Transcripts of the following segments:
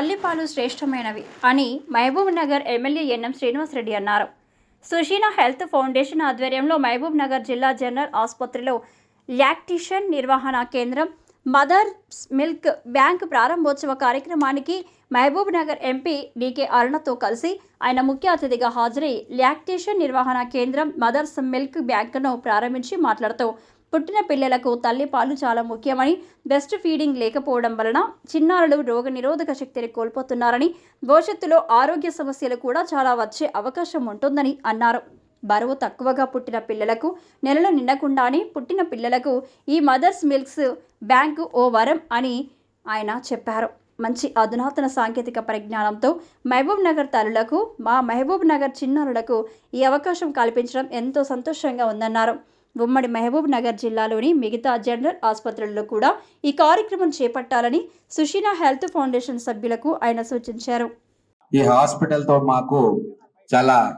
తల్లిపాలు శ్రేష్టమైనవి అని Mahabubnagar MLA NM Srinivasa Reddy అన్నారు. సుషీనా హెల్త్ ఫౌండేషన్ ఆధ్వర్యంలో మహబూబ్ నగర్ జిల్లా జనరల్ ఆసుపత్రిలో లాక్టిషన్ నిర్వహణ కేంద్రం మదర్స్ మిల్క్ బ్యాంక్ ప్రారంభోత్సవ కార్యక్రమానికి మహబూబ్ నగర్ ఎంపీ డీకే అరుణతో కలిసి ఆయన ముఖ్య అతిథిగా హాజరై లాక్టేషన్ నిర్వహణ కేంద్రం మదర్స్ మిల్క్ బ్యాంకును ప్రారంభించి మాట్లాడుతూ పుట్టిన పిల్లలకు తల్లిపాలు చాలా ముఖ్యమని బెస్ట్ ఫీడింగ్ లేకపోవడం వలన చిన్నారులు రోగ నిరోధక శక్తిని కోల్పోతున్నారని భవిష్యత్తులో ఆరోగ్య సమస్యలు కూడా చాలా వచ్చే అవకాశం ఉంటుందని అన్నారు. బరువు తక్కువగా పుట్టిన పిల్లలకు నెలలు నిండకుండానే పుట్టిన పిల్లలకు ఈ మదర్స్ మిల్క్స్ బ్యాంకు ఓ వరం అని ఆయన చెప్పారు. మంచి అధునాతన సాంకేతిక పరిజ్ఞానంతో మహబూబ్ నగర్ తల్లులకు మా మహబూబ్ నగర్ చిన్నారులకు ఈ అవకాశం కల్పించడం ఎంతో సంతోషంగా ఉందన్నారు. ఉమ్మడి మహబూబ్ నగర్ జిల్లాలోని మిగతా జనరల్ ఆసుపత్రుల్లో కూడా ఈ కార్యక్రమం చేపట్టాలని సుషీనా హెల్త్ ఫౌండేషన్ సభ్యులకు ఆయన సూచించారు. ఈ హాస్పిటల్తో మాకు చాలా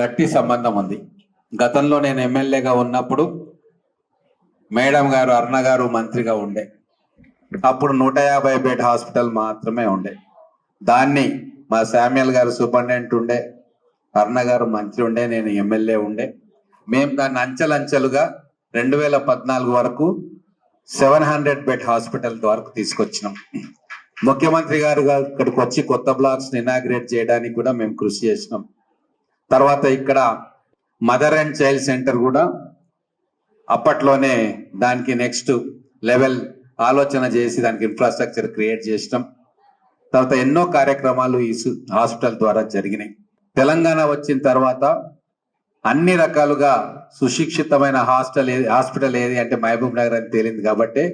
గట్టి సంబంధం ఉంది. గతంలో నేను ఎమ్మెల్యేగా ఉన్నప్పుడు మేడం గారు అరుణ గారు మంత్రిగా ఉండే. అప్పుడు నూట యాభై బెడ్ హాస్పిటల్ మాత్రమే ఉండే. దాన్ని మా శామ్యుల్ గారు సూపరింటెండెంట్ ఉండే అరుణ గారు మంత్రి ఉండే నేను ఎమ్మెల్యే ఉండే. మేము దాన్ని అంచెలంచెలుగా రెండు వేల పద్నాలుగు వరకు సెవెన్ హండ్రెడ్ బెడ్ హాస్పిటల్ వరకు తీసుకొచ్చినాం. ముఖ్యమంత్రి గారు ఇక్కడికి వచ్చి కొత్త బ్లాక్స్ ఇనాగ్రేట్ చేయడానికి కూడా మేము కృషి చేసినాం. తర్వాత ఇక్కడ మదర్ అండ్ చైల్డ్ సెంటర్ కూడా అప్పట్లోనే దానికి నెక్స్ట్ లెవెల్ ఆలోచన చేసి దానికి ఇన్ఫ్రాస్ట్రక్చర్ క్రియేట్ చేసినాం. తర్వాత ఎన్నో కార్యక్రమాలు ఈ హాస్పిటల్ ద్వారా జరిగినాయి. తెలంగాణ వచ్చిన తర్వాత అన్ని రకాలుగా సుశిక్షితమైన హాస్టల్ ఏది హాస్పిటల్ ఏది అంటే మహబూబ్ నగర్ అని తేలింది కాబట్టి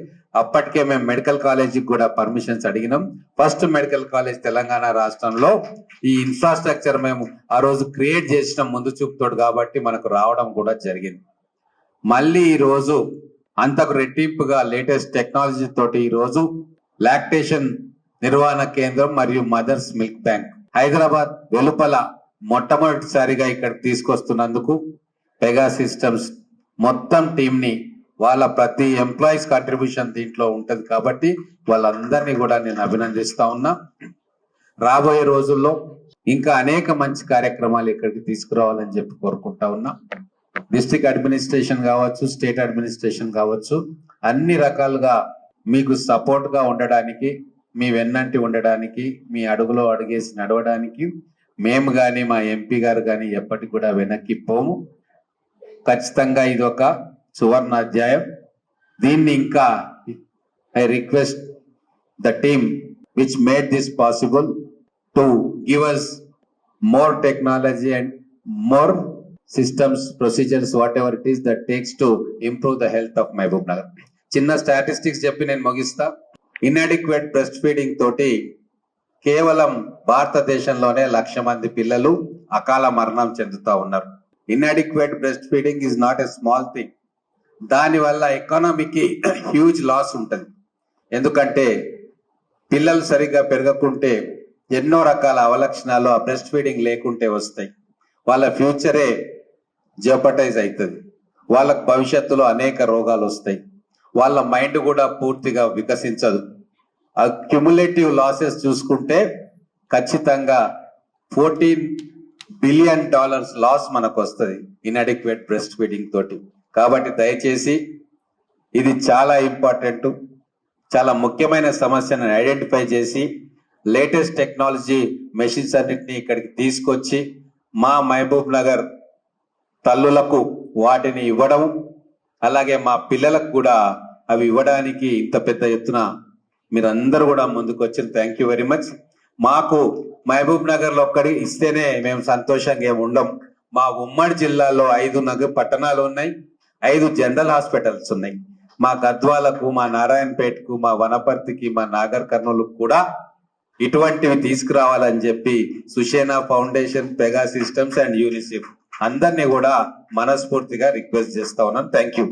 అప్పటికే మేము మెడికల్ కాలేజీకి కూడా పర్మిషన్స్ అడిగినాం. ఫస్ట్ మెడికల్ కాలేజ్ తెలంగాణ రాష్ట్రంలో ఈ ఇన్ఫ్రాస్ట్రక్చర్ మేము ఆ రోజు క్రియేట్ చేసిన ముందు చూపుతోడు కాబట్టి మనకు రావడం కూడా జరిగింది. మళ్ళీ ఈ రోజు అంతకు రెట్టింపుగా లేటెస్ట్ టెక్నాలజీ తోటి ఈ రోజు లాక్టేషన్ నిర్వహణ కేంద్రం మరియు మదర్స్ మిల్క్ బ్యాంక్ హైదరాబాద్ వెలుపల మొట్టమొదటిసారిగా ఇక్కడ తీసుకొస్తున్నందుకు పెగా సిస్టమ్స్ మొత్తం టీంని వాళ్ళ ప్రతి ఎంప్లాయీస్ కాంట్రిబ్యూషన్ దీంట్లో ఉంటుంది కాబట్టి వాళ్ళందరినీ కూడా నేను అభినందిస్తా ఉన్నా. రాబోయే రోజుల్లో ఇంకా అనేక మంచి కార్యక్రమాలు ఇక్కడికి తీసుకురావాలని చెప్పి కోరుకుంటా ఉన్నా. డిస్ట్రిక్ట్ అడ్మినిస్ట్రేషన్ కావచ్చు స్టేట్ అడ్మినిస్ట్రేషన్ కావచ్చు అన్ని రకాలుగా మీకు సపోర్ట్గా ఉండడానికి మీ వెన్నంటి ఉండడానికి మీ అడుగులో అడిగేసి నడవడానికి మేము కానీ మా ఎంపీ గారు కానీ ఎప్పటికి కూడా వెనక్కి పోము ఖచ్చితంగా ఇది ఒక సువర్ణ అధ్యాయం దీన్ని ఇంకా I request the team which made this possible to give us more technology and more systems procedures whatever it is that takes to improve the health of Mahabubnagar. చిన్న స్టాటిస్టిక్స్ చెప్పి నేను ముగిస్తా. ఇన్అడిక్వేట్ బ్రెస్ట్ ఫీడింగ్ తోటి కేవలం భారతదేశంలోనే లక్ష మంది పిల్లలు అకాల మరణం చెందుతా ఉన్నారు. Inadequate breast feeding is not a small thing దానివల్ల ఎకానమీకి హ్యూజ్ లాస్ ఉంటుంది. ఎందుకంటే పిల్లలు సరిగ్గా పెరగకుంటే ఎన్నో రకాల అవలక్షణాలు ఆ బ్రెస్ట్ ఫీడింగ్ లేకుంటే వస్తాయి. వాళ్ళ ఫ్యూచరే జపటైజ్ అవుతుంది వాళ్ళకు భవిష్యత్తులో అనేక రోగాలు వస్తాయి. వాళ్ళ మైండ్ కూడా పూర్తిగా వికసించదు. ఆ క్యుములేటివ్ లాసెస్ చూసుకుంటే ఖచ్చితంగా ఫోర్టీన్ బిలియన్ డాలర్స్ లాస్ మనకు వస్తుంది ఇన్అడిక్వేట్ బ్రెస్ట్ ఫీడింగ్ తోటి. కాబట్టి దయచేసి ఇది చాలా ఇంపార్టెంట్ చాలా ముఖ్యమైన సమస్యను ఐడెంటిఫై చేసి లేటెస్ట్ టెక్నాలజీ మెషిన్స్ అన్నిటిని ఇక్కడికి తీసుకొచ్చి మా మహబూబ్ నగర్ తల్లులకు వాటిని ఇవ్వడం అలాగే మా పిల్లలకు కూడా అవి ఇవ్వడానికి ఇంత పెద్ద ఎత్తున మీరందరూ కూడా ముందుకు వచ్చిన థ్యాంక్ యూ వెరీ మచ్ మాకు మహబూబ్ నగర్లో ఒక్కడి ఇస్తేనే మేము సంతోషంగా ఉండం. మా ఉమ్మడి జిల్లాలో ఐదు నగర పట్టణాలు ఉన్నాయి. ఐదు జనరల్ హాస్పిటల్స్ ఉన్నాయి. మా గద్వాలకు మా నారాయణపేటకు మా వనపర్తికి మా నాగర్ కర్నూలు కూడా ఇటువంటివి తీసుకురావాలని చెప్పి Sushena foundation Pega systems and UNICEF అందరినీ కూడా మనస్ఫూర్తిగా రిక్వెస్ట్ చేస్తా ఉన్నాను థ్యాంక్ యూ